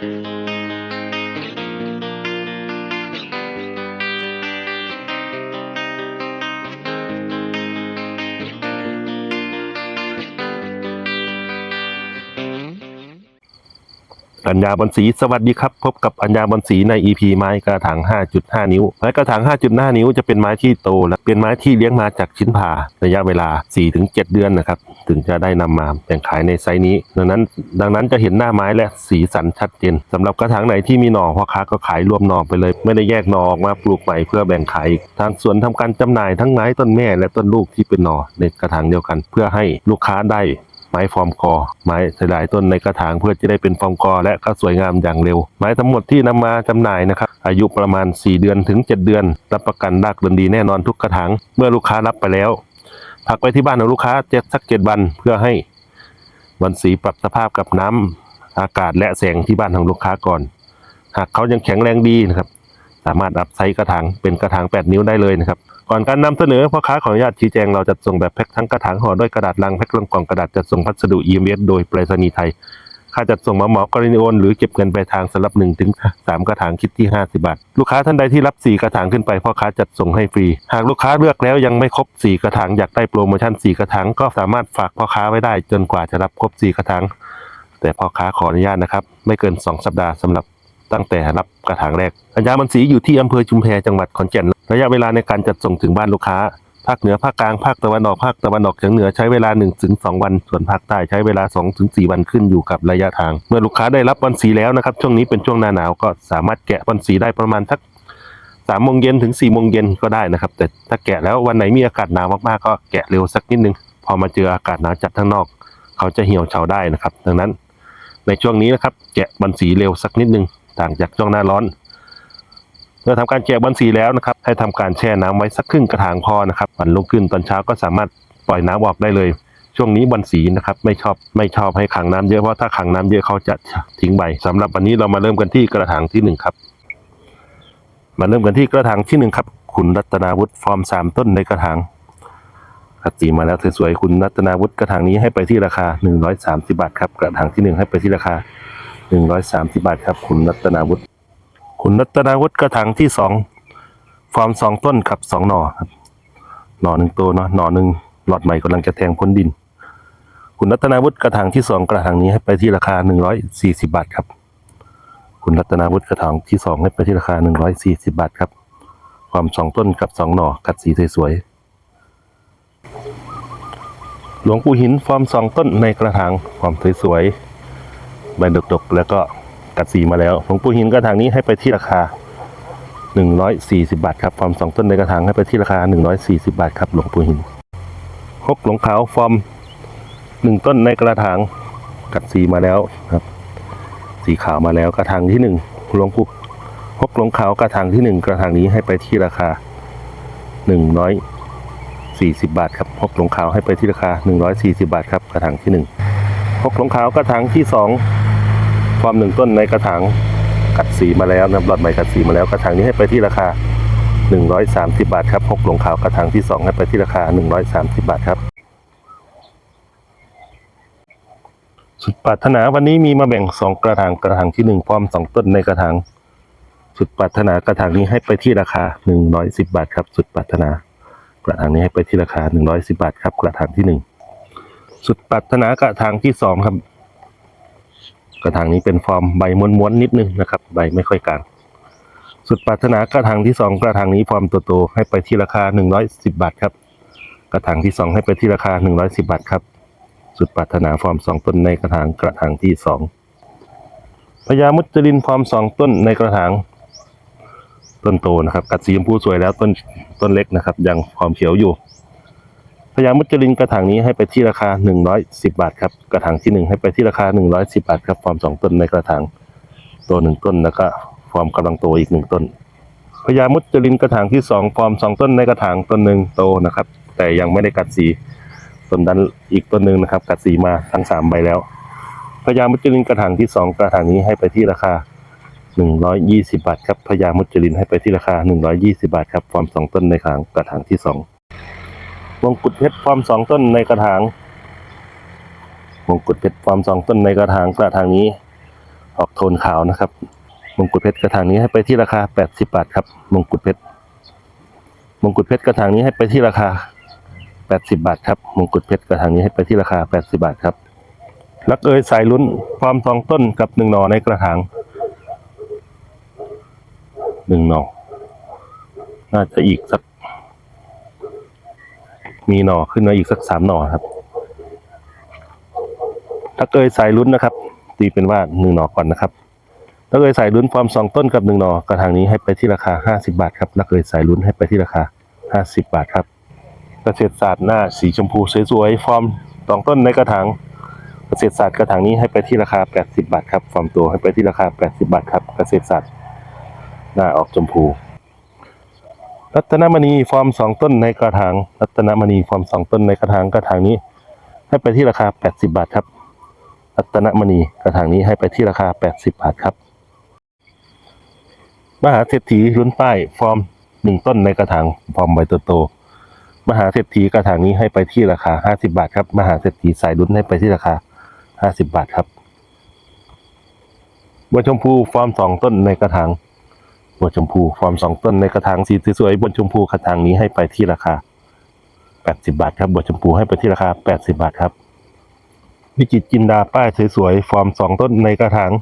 Thank you. อัญญาบอนสีสวัสดีครับ พบกับอัญญาบอนสีใน EP ไม้กระถาง 5.5 นิ้ว ไม้กระถาง 5.5 นิ้วจะเป็นไม้ที่โต และเป็นไม้ที่เลี้ยงมาจากชิ้นผ่าระยะเวลา 4-7 เดือนนะครับ ถึงจะได้นำมาแบ่งขายในไซส์นี้ ดังนั้น ดังนั้นจะเห็นหน้าไม้และสีสันชัดเจนสำหรับกระถางไหนที่มีหน่อพ่อค้าก็ขายรวมหน่อไปเลย ไม่ได้แยกหน่อออกมาปลูกใหม่เพื่อแบ่งขายทางสวนทำการจำหน่ายทั้งไม้ต้นแม่และต้นลูกที่เป็นหน่อในกระถางเดียวกัน เพื่อให้ลูกค้าได้ ไม้ฟอร์มกอไม้หลายต้นในกระถางเพื่อจะได้เป็นฟอร์มกอและก็สวยงามอย่างเร็ว ไม้ทั้งหมดที่นำมาจำหน่ายนะครับอายุประมาณ 4 เดือนถึง 7 เดือน รับประกันรากเดินดีแน่นอนทุกกระถางเมื่อลูกค้ารับไปแล้วพักไว้ที่บ้านของลูกค้าเจ็ดสักเจ็ดวันเพื่อให้วันสีปรับสภาพกับน้ำอากาศและแสงที่บ้านของลูกค้าก่อน หากเขายังแข็งแรงดีนะครับ สามารถอัพไซส์กระถางเป็นกระถาง 8 นิ้วได้เลยนะครับ ก่อนการนำเสนอพ่อค้าขออนุญาตชี้แจงเราจัดส่งแบบแพ็คทั้งกระถางห่อด้วยกระดาษลังแพ็คลงกล่องกระดาษจัดส่งพัสดุ EMS โดยไปรษณีย์ไทย ค่าจัดส่งมาเหมากรณีโอนหรือเก็บเงินปลายทางสำหรับ1ถึง3กระถางคิดที่ 50 บาท ลูกค้าท่านใดที่รับ 4 กระถางขึ้นไปพ่อค้าจัดส่งให้ฟรี หากลูกค้าเลือกแล้วยังไม่ครบ 4 กระถางอยากได้โปรโมชั่น 4 กระถางก็สามารถฝากพ่อค้าไว้ได้จนกว่าจะรับครบ 4 กระถางแต่พ่อค้าขออนุญาตนะครับ ไม่เกิน 2 สัปดาห์สำหรับ ตั้งแต่รับกระถางแรกอัญญาบันสีอยู่ที่อำเภอชุมแพจังหวัดขอนแก่น ระยะเวลาในการจัดส่งถึงบ้านลูกค้า ภาคเหนือภาคกลางภาคตะวันออกภาคตะวันออกเฉียงเหนือใช้เวลา 1-2 วัน ส่วนภาคใต้ใช้เวลา 2-4 วันขึ้นอยู่กับระยะทาง เมื่อลูกค้าได้รับบอลสีแล้วนะครับ ช่วงนี้เป็นช่วงหน้าหนาวก็สามารถแกะบอลสีได้ประมาณสักสามโมงเย็นถึง4ี่โมงเย็นก็ได้นะครับ แต่ถ้าแกะแล้ววันไหนมีอากาศหนาวมากๆก็แกะเร็วสักนิดนึง พอมาเจออากาศหนาวจัดข้างนอก เขาจะเหี่ยวเฉาได้นะครับ ดังนั้นในช่วงนี้นะครับแกะบอลสีเร็วสักนิดนึง ต่างจากช่วงหน้าร้อน เมื่อทำการแจกบัญชีแล้วนะครับ ให้ทำการแช่น้ำไว้สักครึ่งกระถางพอนะครับวันรุ่งขึ้นตอนเช้าก็สามารถปล่อยน้ำออกได้เลย ช่วงนี้บันสีนะครับ ไม่ชอบไม่ชอบให้ขังน้ำเยอะเพราะถ้าขังน้ำเยอะเขาจะทิ้งใบสำหรับวันนี้เรามาเริ่มกันที่กระถางที่หนึ่งครับมาเริ่มกันที่กระถางที่หนึ่งครับคุณรัตนาวุฒิฟอร์มสามต้นในกระถางคัดสีมาแล้วสวยๆคุณรัตนาวุฒิกระถางนี้ให้ไปที่ราคาหนึ่งร้อยสามสิบาทครับ กระถางที่หนึ่งให้ไปที่ราคา หนึ่งร้อยสามสิบาทครับ คุณรัตนาวุฒิคุณรัตนาวุฒิกระถางที่สองฟอร์มสองต้นกับสองหน่อครับหน่อหนึ่งตัวเนาะหน่อหนึ่งหลอดใหม่กำลังจะแทงพ้นดิน คุณรัตนาวุฒิกระถางที่สองกระถางนี้ให้ไปที่ราคาหนึ่งร้อยสี่สิบาทครับ คุณรัตนาวุฒิกระถางที่สองให้ไปที่ราคาหนึ่งร้อยสี่สิบาทครับความสองต้นกับสองหน่อกัดสีสวยๆหลวงปู่หินฟอร์มสองต้นในกระถางความสวยๆ ใบดกๆ แล้วก็กัดสีมาแล้วหลวงปู่หินกระถางนี้ให้ไปที่ราคา 140 บาทครับฟอร์ม2ต้นในกระถางให้ไปที่ราคา 140 บาทครับหลวงปู่หินฮกหลงขาวฟอร์ม 1 ต้นในกระถางกัดสีมาแล้วครับ สีขาวมาแล้วกระถางที่1หลวงปู่ฮกหลงขาวกระถางที่ 1 กระถางนี้ให้ไปที่ราคา 100 140 บาทครับพกหลงขาวให้ไปที่ราคา 140 บาทครับกระถางที่1พกหลงขาวกระถางที่ 2 ความหนึ่งต้นในกระถางกัดสีมาแล้วนะหลอดใหม่กัดสีมาแล้วกระถางนี้ให้ไปที่ราคา 130 บาทครับหกหลงขาวกระถางที่ 2 ให้ไปที่ราคา 130 บาทครับ สุดปรารถนาวันนี้มีมาแบ่ง 2 กระถางกระถางที่ 1 พร้อม 2 ต้นในกระถางสุดปรารถนากระถางนี้ให้ไปที่ราคา 110 บาทครับ สุดปรารถนากระถางนี้ให้ไปที่ราคา 110 บาทครับ กระถางที่ 1 สุดปรารถนากระถางที่2ครับ กระถางนี้เป็นฟอร์มใบม้วนๆนิดนึงนะครับ ใบไม่ค่อยกลางสุดปรารถนากระถางที่สองกระถางนี้ฟอร์มโตให้ไปที่ราคา 110 บาทครับ กระถางที่สองให้ไปที่ราคา 110 บาทครับ สุดปรารถนาฟอร์มสองต้นในกระถางกระถางที่สองพญามุจลินฟอร์มสองต้นในกระถางต้นโตนะครับ กัดสีชมพูสวยแล้วต้นต้นเล็กนะครับ ยังความเขียวอยู่ พญามุจลินกระถางนี้ให้ไปที่ราคา 110 บาทครับกระถางที่หนึ่งให้ไปที่ราคา 110 บาทครับฟอร์มสองต้นในกระถางตัวหนึ่งต้นแล้วก็ฟอร์มกำลังโตอีกหนึ่งต้นพญามุจลินกระถางที่สองฟอร์มสองต้นในกระถางต้นหนึ่งโตนะครับ แต่ยังไม่ได้กัดสีต้นดันอีกต้นหนึ่งนะครับ กัดสีมาทั้งสามใบแล้วพญามุจลินกระถางที่สองกระถางนี้ให้ไปที่ราคา 120 บาทครับพญามุจลินให้ไปที่ราคา 120 บาทครับฟอร์มสองต้นในกระถางกระถางที่สอง มงกุฎเพชรฟอร์มสองต้นในกระถางมงกุฎเพชรฟอร์มสองต้นในกระถางกระถางนี้ ออกโทนขาวนะครับมงกุฎเพชรกระถางนี้ให้ไปที่ราคา 80 บาทครับมงกุฎเพชรมงกุฎเพชรกระถางนี้ให้ไปที่ราคา 80 บาทครับมงกุฎเพชรกระถางนี้ให้ไปที่ราคา 80 บาทครับลักเอยสายลุ้นความสองต้นกับหนึ่งหน่อในกระถางหนึ่งหน่อน่าจะอีกสัก มีหน่อขึ้นมาอีกสักสามหน่อครับ ถ้าเกยสายลุ้นนะครับ ตีเป็นว่าหนึ่งหน่อก่อนนะครับถ้าเกยสายลุ้นฟอร์มสองต้นกับหนึ่งหน่อกระถางนี้ให้ไปที่ราคาห้าสิบาทครับถ้าเกยสายลุ้นให้ไปที่ราคาห้าสิบบาทครับเกษตรศาสตร์หน้าสีชมพูสวยๆฟอร์มสองต้นในกระถางเกษตรศาสตร์กระถางนี้ให้ไปที่ราคาแปดสิบาทครับฟอร์มตัวให้ไปที่ราคาแปดสิบาทครับเกษตรศาสตร์หน้าออกชมพู รัตนมณีฟอร์มสองต้นในกระถาง รัตนมณีฟอร์มสองต้นในกระถางกระถางนี้ ให้ไปที่ราคา 80 บาทครับ รัตนมณีกระถางนี้ให้ไปที่ราคา 80 บาทครับ มหาเศรษฐีลุ้นป้ายฟอร์มหนึ่งต้นในกระถางฟอร์มใบโตๆมหาเศรษฐีกระถางนี้ให้ไปที่ราคา 50 บาทครับ มหาเศรษฐีสายลุ้นให้ไปที่ราคา 50 บาทครับบัวชมพูฟอร์มสองต้นในกระถาง บัวชมพูฟอร์มสองต้นในกระถางสีสวยๆบนชมพูกระถางนี้ให้ไปที่ราคา80บาทครับบัวชมพูให้ไปที่ราคา80บาทครับวิจิตจินดาป้ายสวยๆฟอร์มสองต้นในกระถาง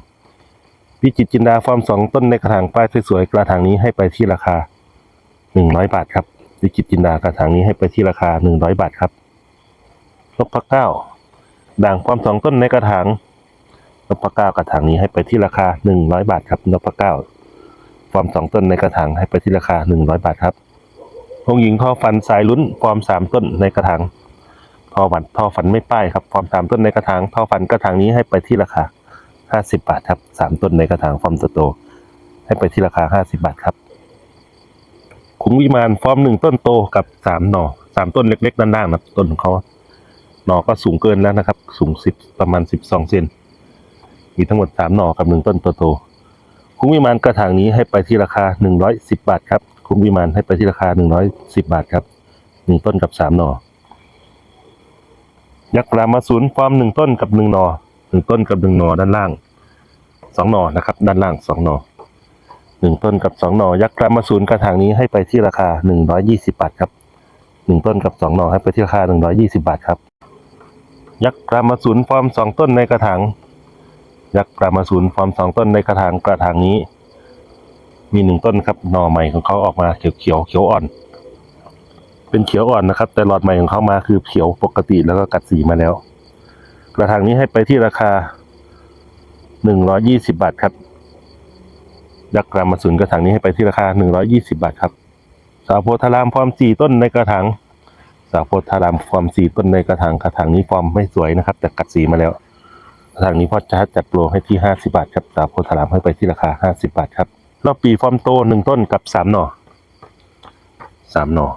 วิจิตจินดาฟอร์มสองต้นในกระถางป้ายสวยๆกระถางนี้ให้ไปที่ราคา100บาทครับวิจิตจินดากระถางนี้ให้ไปที่ราคา100บาทครับนพเก้า ด่างฟอร์มสองต้นในกระถางนพเก้ากระถางนี้ให้ไปที่ราคา100บาทครับนพเก้า ฟอร์มสองต้นในกระถางให้ไปที่ราคาหนึ่งร้อยบาทครับองหญิงท่อฟันสายลุ้นฟอร์มสามต้นในกระถางท่อฟันท่อฟันไม่ป้ายครับฟอร์มสามต้นในกระถางท่อฟันกระถางนี้ให้ไปที่ราคาห้าสิบบาทครับสามต้นในกระถางฟอร์มโตให้ไปที่ราคาห้าสิบบาทครับคุ้งวิมานฟอร์มหนึ่งต้นโตกับสามหน่อสามต้นเล็กๆด้านล่างนะต้นของเขาหน่อก็สูงเกินแล้วนะครับ สูงสิบประมาณสิบสองเซนมีทั้งหมดสามหน่อกับหนึ่งต้นโตๆ คุ้มวิมานกระถางนี้ให้ไปที่ราคา 110 บาทครับคุ้มวิมานให้ไปที่ราคา 110 บาทครับหนึ่งต้นกับสามหน่อยักษ์รามาศูนย์ฟอร์มหนึ่งต้นกับหนึ่งหน่อหนึ่งต้นกับหนึ่งหน่อด้านล่างสองหน่อนะครับ ด้านล่างสองหน่อหนึ่งต้นกับสองหน่อยักษ์รามาศูนย์กระถางนี้ให้ไปที่ราคา 120 บาทครับหนึ่งต้นกับสองหน่อให้ไปที่ราคา 120 บาทครับยักษ์รามาศูนย์ฟอร์มสองต้นในกระถาง ยักษ์กรามาศูนย์ฟอร์มสองต้นในกระถางกระถางนี้ มีหนึ่งต้นครับหน่อใหม่ของเขาออกมาเขียวเขียวเขียวอ่อน เป็นเขียวอ่อนนะครับ แต่หลอดใหม่ของเขามาคือเขียวปกติแล้วก็กัดสีมาแล้ว กระถางนี้ให้ไปที่ราคาหนึ่งร้อยี่สิบาทครับยักษ์กรามาศูนย์กระถางนี้ให้ไปที่ราคาหนึ่งร้อยี่สิบาทครับ สาวโพธารามฟอร์มสี่ต้นในกระถางสาวโพธารามฟอร์มสี่ต้นในกระถางกระถางนี้ฟอร์มไม่สวยนะครับ แต่กัดสีมาแล้ว ทางนี้พ่อจะจัดโปรให้ที่ 50 บาทครับสาวโพธารามให้ไปที่ราคา 50 บาทครับรอบปีฟอร์มโตหนึ่งต้นกับสามหน่อสามหน่อ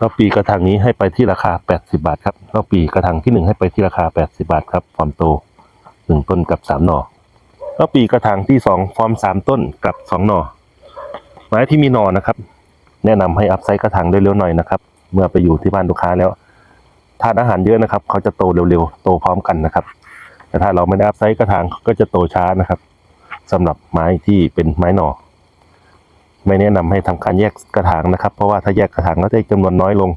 รอบปีกระถางนี้ให้ไปที่ราคา 80 บาทครับรอบปีกระถางที่หนึ่งให้ไปที่ราคา 80 บาทครับฟอร์มโตหนึ่งต้นกับสามหน่อรอบปีกระถางที่สองฟอร์มสามต้นกับสองหน่อไม้ที่มีหน่อนะครับ แนะนำให้อัพไซต์กระถางได้เร็วหน่อยนะครับ เมื่อไปอยู่ที่บ้านลูกค้าแล้ว ทานอาหารเยอะนะครับ เขาจะโตเร็วๆ โตพร้อมกันนะครับ แต่ถ้าเราไม่ได้อัพไซต์กระถางก็จะโตช้านะครับสำหรับไม้ที่เป็นไม้หน่อ ไม่แนะนำให้ทำการแยกกระถางนะครับ เพราะว่าถ้าแยกกระถางก็จะจำนวนน้อยลง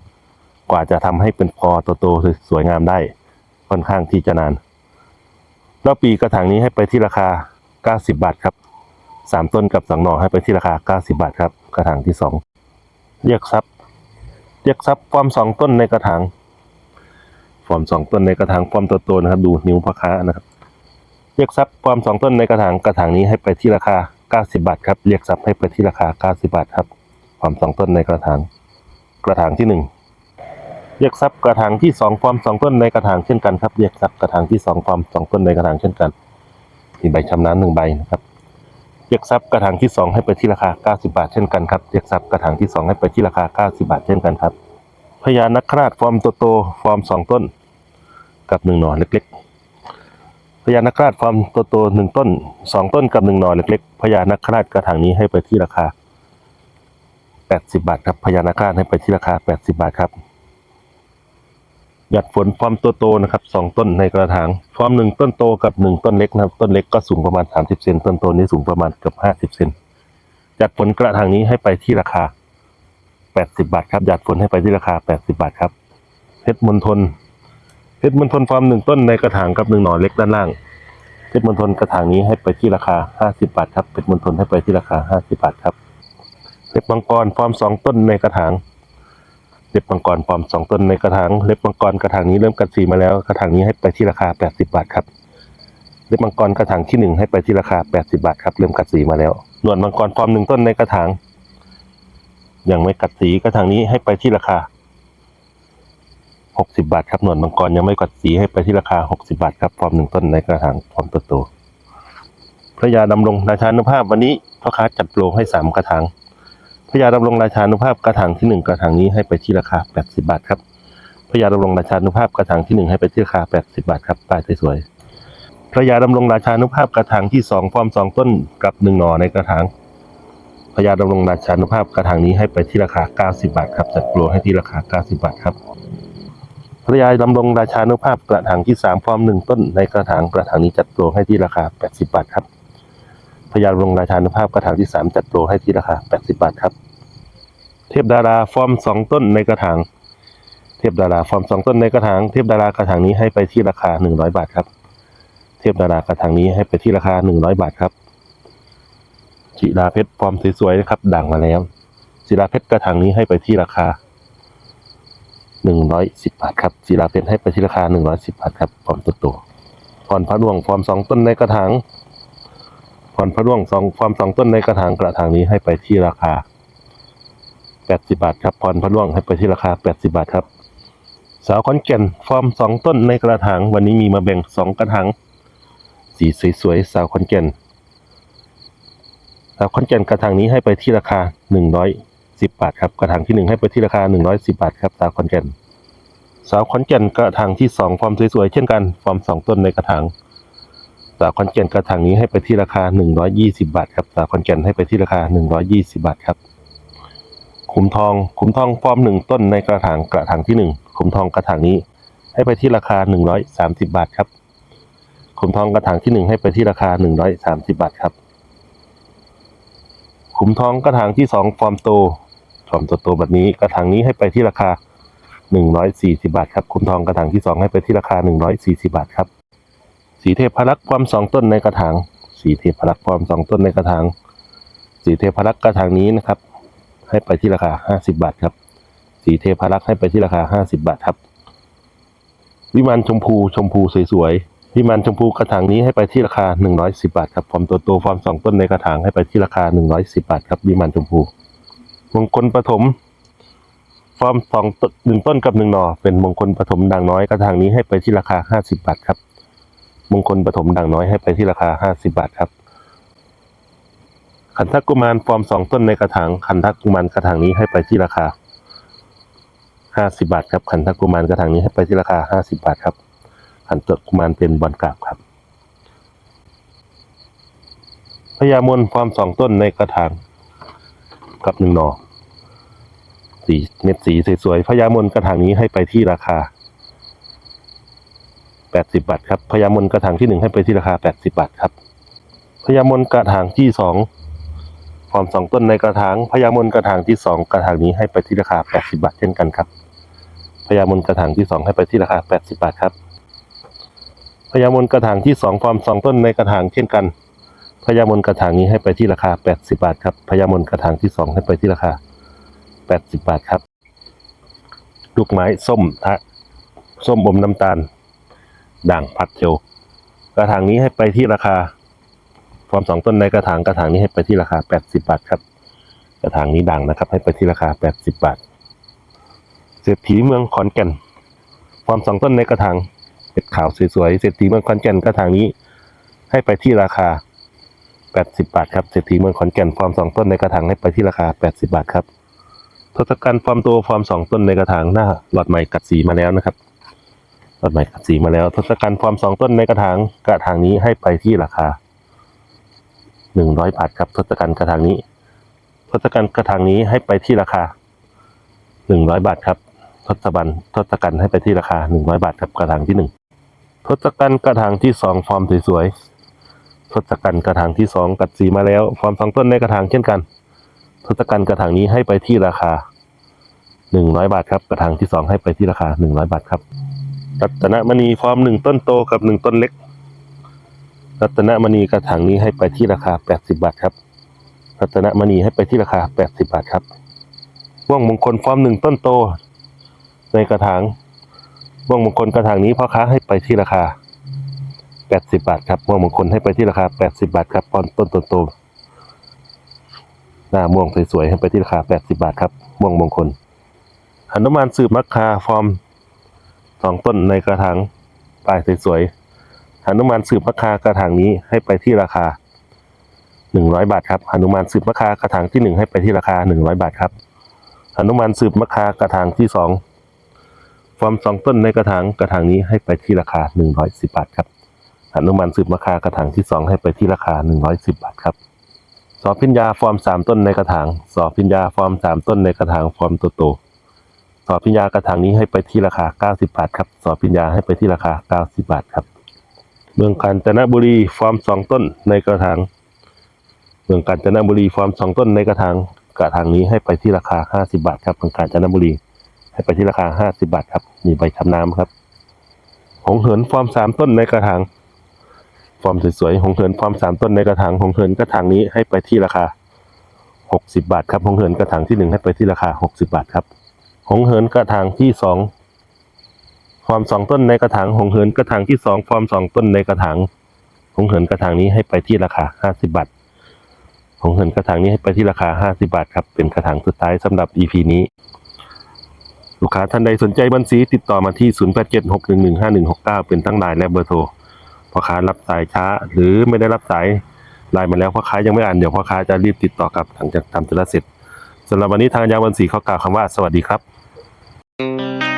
กว่าจะทำให้เป็นพอโตๆสวยงามได้ ค่อนข้างที่จะนานรอบปีกระถางนี้ให้ไปที่ราคา 90 บาทครับสามต้นกับสองหน่อให้ไปที่ราคา 90 บาทครับ กระถางที่สองเรียกซับเรียกซับความสองต้นในกระถาง ฟอร์มสองต้นในกระถางฟอร์มโตๆนะครับ ดูนิ้วพ่อค้านะครับ เรียกทรัพย์ฟอร์มสองต้นในกระถางกระถางนี้ให้ไปที่ราคา 90 บาทครับ เรียกทรัพย์ให้ไปที่ราคา 90 บาทครับฟอร์มสองต้นในกระถาง กระถางที่หนึ่งเรียกทรัพย์กระถางที่สองฟอร์มสองต้นในกระถางเช่นกันครับเรียกทรัพย์กระถางที่สองฟอร์มสองต้นในกระถางเช่นกันมีใบชำน้ำหนึ่งใบนะครับเรียกทรัพย์กระถางที่สองให้ไปที่ราคา 90 บาทเช่นกันครับเรียกทรัพย์กระถางที่สองให้ไปที่ราคา 90 บาทเช่นกันครับพญานักคราชฟอร์มโตๆฟอร์มสองต้น กับหนึ่งหน่อเล็กๆ พญานาคราชฟาร์มโตๆหนึ่งต้นสองต้นกับหนึ่งหน่อเล็กๆ พญานาคราชกระถางนี้ให้ไปที่ราคา80บาทครับพญานาคราชให้ไปที่ราคา80บาทครับ หยัดฝนฟอร์มตัวโตนะครับสองต้นในกระถางฟอร์มหนึ่งต้นโตกับหนึ่งต้นเล็กนะครับ ต้นเล็กก็สูงประมาณ30เซนต้นโตนี้สูงประมาณเกือบ50เซนหยัดฝนกระถางนี้ให้ไปที่ราคา80บาทครับหยัดฝนให้ไปที่ราคา80บาทครับเพชรมณฑล เพชรมณฑลฟอร์มหนึ่งต้นในกระถางกับหนึ่งหน่อเล็กด้านล่างเพชรมณฑลกระถางนี้ให้ไปที่ราคา50บาทครับเพชรมณฑลให้ไปที่ราคา50บาทครับเล็บมังกรฟอร์มสองต้นในกระถางเล็บมังกรฟอร์มสองต้นในกระถางเล็บมังกรกระถางนี้เริ่มกัดสีมาแล้วกระถางนี้ให้ไปที่ราคา80บาทครับเล็บมังกรกระถางที่หนึ่งให้ไปที่ราคา80บาทครับเริ่มกัดสีมาแล้วหนวดมังกรฟอร์มหนึ่งต้นในกระถางยังไม่กัดสีกระถางนี้ให้ไปที่ราคา 60 บาทครับหนวดมังกรยังไม่กัดสีให้ไปที่ราคา 60 บาทครับฟอร์มหนึ่งต้นในกระถางฟอร์มโตพระยาดำรงราชานุภาพวันนี้พ่อค้าจัดโปรให้สามกระถางพระยาดำรงราชานุภาพกระถางที่หนึ่งกระถางนี้ให้ไปที่ราคา 80 บาทครับพระยาดำรงราชานุภาพกระถางที่หนึ่งให้ไปที่ราคา 80 บาทครับป้ายสวยพระยาดำรงราชานุภาพกระถางที่สองฟอร์มสองต้นกับหนึ่งหน่อในกระถางพระยาดำรงราชานุภาพกระถางนี้ให้ไปที่ราคา 90 บาทครับ จัดโปรให้ที่ราคา 90 บาทครับ พระยาดำรงราชานุภาพกระถางที่สามฟอร์มหนึ่งต้นในกระถางกระถางนี้จัดโปรให้ที่ราคา 80 บาทครับพยาลงราชานุภาพกระถางที่สามจัดโปรให้ที่ราคา 80 บาทครับ เทพดาราฟอร์มสองต้นในกระถางเทพดาราฟอร์มสองต้นในกระถางเทพดารากระถางนี้ให้ไปที่ราคา 100 บาทครับ เทพดารากระถางนี้ให้ไปที่ราคา 100 บาทครับจิราเพชรฟอร์มสวยๆนะครับด่างมาแล้วจิราเพชรกระถางนี้ให้ไปที่ราคา 110 บาทครับจิราเพชรให้ไปที่ราคา 110 บาทครับฟอร์มโตๆพรพระดวงฟอร์มสองต้นในกระถางพรพระร่วงสองความสองต้นในกระถางกระถางนี้ให้ไปที่ราคา 80 บาทครับพรพระร่วงให้ไปที่ราคา 80 บาทครับสาวขอนแก่นฟอร์มสองต้นในกระถางวันนี้มีมาแบ่งสองกระถางสีสวยๆสาวขอนแก่นสาวขอนแก่นกระถางนี้ให้ไปที่ราคา 110 บาทครับกระถางที่หนึ่งให้ไปที่ราคา 110 บาทครับสาวขอนแก่น สาวขอนแก่นกระถางที่สองฟอร์มสวยๆเช่นกัน ฟอร์มสองต้นในกระถางสาวคอนแก่นกระถางนี้ให้ไปที่ราคา 120 บาทครับสาวคอนแก่นให้ไปที่ราคา 120 บาทครับขุมทองขุมทองฟอร์มหนึ่งต้นในกระถางกระถางที่หนึ่งขุมทองกระถางนี้ ให้ไปที่ราคา 130 บาทครับขุมทองกระถางที่หนึ่งให้ไปที่ราคา 130 บาทครับขุมทองกระถางที่สองฟอร์มโต ฟอร์มโตๆแบบนี้กระถางนี้ให้ไปที่ราคา 140 บาทครับขุมทองกระถางที่สองให้ไปที่ราคา 140 บาทครับ สีเทพพลักษ์ความสองต้นในกระถาง สีเทพพลักษ์ความสองต้นในกระถาง สีเทพพลักษ์กระถางนี้นะครับ ให้ไปที่ราคา 50 บาทครับ สีเทพลักษ์ให้ไปที่ราคา 50 บาทครับ วิมานชมพูชมพูสวยๆ วิมานชมพูกระถางนี้ให้ไปที่ราคา 110 บาทครับ ฟอร์มตัวโตฟอร์มสองต้นในกระถางให้ไปที่ราคา 110 บาทครับ วิมานชมพู มงคลปฐมฟอร์มสองต้นหนึ่งต้นกับหนึ่งหน่อ เป็นมงคลปฐมด่างน้อยกระถางนี้ให้ไปที่ราคา50บบาทครับ มงคลปฐมด่างน้อยให้ไปที่ราคา50บาทครับ ขันทักกุมารฟอร์มสองต้นในกระถางขันทักกุมารกระถางนี้ให้ไปที่ราคา50บาทครับขันทักกุมารกระถางนี้ให้ไปที่ราคา50บาทครับขันทักกุมารเป็นบอลกราบครับพญามนฟอร์มสองต้นในกระถาง กับหนึ่งหนอสีเม็ดสีสวยๆพญามนกระถางนี้ให้ไปที่ราคา 80 บาทครับพญามนกระถางที่หนึ่งให้ไปที่ราคา 80 บาทครับพญามนกระถางที่สองฟอร์มสองต้นในกระถางพญามนกระถางที่สองกระถางนี้ให้ไปที่ราคา 80 บาทเช่นกันครับพญามนกระถางที่สองให้ไปที่ราคา 80 บาทครับพญามนกระถางที่สองฟอร์มสองต้นในกระถางเช่นกัน พญามนกระถางนี้ให้ไปที่ราคา 80 บาทครับพญามนกระถางที่สองให้ไปที่ราคา 80 บาทครับ ลูกไม้ส้มทะส้มอมน้ำตาล ด่างพัดเจลกระถางนี้ให้ไปที่ราคาฟอร์มสองต้นในกระถางกระถางนี้ให้ไปที่ราคา 80 บาทครับ กระถางนี้ด่างนะครับ ให้ไปที่ราคา 80 บาทเศรษฐีเมืองขอนแก่นฟอร์มสองต้นในกระถางเป็ดขาวสวยๆเศรษฐีเมืองขอนแก่นกระถางนี้ ให้ไปที่ราคา 80 บาทครับเศรษฐีเมืองขอนแก่นฟอร์มสองต้นในกระถางให้ไปที่ราคา 80 บาทครับทศกัณฐ์ฟอร์มโตฟอร์มสองต้นในกระถางหน้าหลอดใหม่กัดสีมาแล้วนะครับหลอดใหม่กัดสีมาแล้วทศกัณฐ์ฟอร์มสองต้นในกระถางกระถางนี้ให้ไปที่ราคาหนึ่งร้อยบาทครับทศกัณฐ์กระถางนี้ทศกัณฐ์กระถางนี้ให้ไปที่ราคาหนึ่งร้อยบาทครับทศบันทศกัณฐ์ให้ไปที่ราคาหนึ่งร้อยบาทครับกระถางที่หนึ่งทศกัณฐ์กระถางที่สองฟอร์มสวยๆ ทศกัณฐ์กระถางที่สองกัดสีมาแล้ว ฟอร์มสองต้นในกระถางเช่นกันทศกัณฐ์กระถางนี้ให้ไปที่ราคาหนึ่งร้อยบาทครับ กระถางที่สองให้ไปที่ราคาหนึ่งร้อยบาทครับ รัตนมณีฟอร์มหนึ่งต้นโตกับหนึ่งต้นเล็ก รัตนมณีกระถางนี้ให้ไปที่ราคาแปดสิบาทครับ รัตนมณีให้ไปที่ราคาแปดสิบาทครับว่องมงคลฟอร์มหนึ่งต้นโต ในกระถางว่องมงคลกระถางนี้พ่อค้าให้ไปที่ราคา แปดสิบาทครับว่องมงคลให้ไปที่ราคาแปดสิบาทครับตอนต้นโตๆหน้าม่วงสวยๆให้ไปที่ราคาแปดสิบาทครับม่วงมงคลหนุมานสืบมักคาฟอร์มสองต้นในกระถางปลายสวยๆหนุมานสืบมะคากระถางนี้ให้ไปที่ราคาหนึ่งร้อยบาทครับหนุมานสืบมะคากระถางที่หนึ่งให้ไปที่ราคาหนึ่งร้อยบาทครับหนุมานสืบมะคากระถางที่สองฟอร์มสองต้นในกระถางกระถางนี้ให้ไปที่ราคาหนึ่งร้อยสิบบาทครับ หนุมานสืบมะคากระถางที่สองให้ไปที่ราคาหนึ่งร้อยสิบาทครับสอพิญญาฟอร์มสามต้นในกระถางสอพิญญาฟอร์มสามต้นในกระถางฟอร์มโตๆสอบพิญญากระถางนี้ให้ไปที่ราคา 90 บาทครับสอบพิญญาให้ไปที่ราคา 90 บาทครับ เมืองกาญจนบุรีฟอร์มสองต้นในกระถางเมืองกาญจนบุรีฟอร์มสองต้นในกระถางกระถางนี้ให้ไปที่ราคา 50 บาทครับเมืองกาญจนบุรีให้ไปที่ราคา 50 บาทครับมีใบทำน้ำครับหงเหินฟอร์มสามต้นในกระถาง ฟอร์มสวยๆหงเหินฟอร์มสามต้นในกระถางหงเหินกระถางนี้ให้ไปที่ราคา 60 บาทครับหงเหินกระถางที่หนึ่งให้ไปที่ราคา 60 บาทครับหงเหินกระถางที่สองฟอร์มสองต้นในกระถางหงเหินกระถางที่สองฟอร์มสองต้นในกระถางหงเหินกระถางนี้ให้ไปที่ราคาห้าสิบาทหงเหินกระถางนี้ให้ไปที่ราคาห้าสิบาทครับเป็นกระถางสุดท้ายสำหรับ EP นี้ลูกค้าท่านใดสนใจบัญชีติดต่อมาที่ 0876115169 เป็นทั้งไลน์และเบอร์โทร พ่อค้ารับสายช้า หรือไม่ได้รับสายไลน์มาแล้วพ่อค้ายังไม่อ่านเดี๋ยวพ่อค้าจะรีบติดต่อกลับหลังจากทำธุระเสร็จสำหรับวันนี้ทางยาวันสีเขากล่าวคำว่าสวัสดีครับ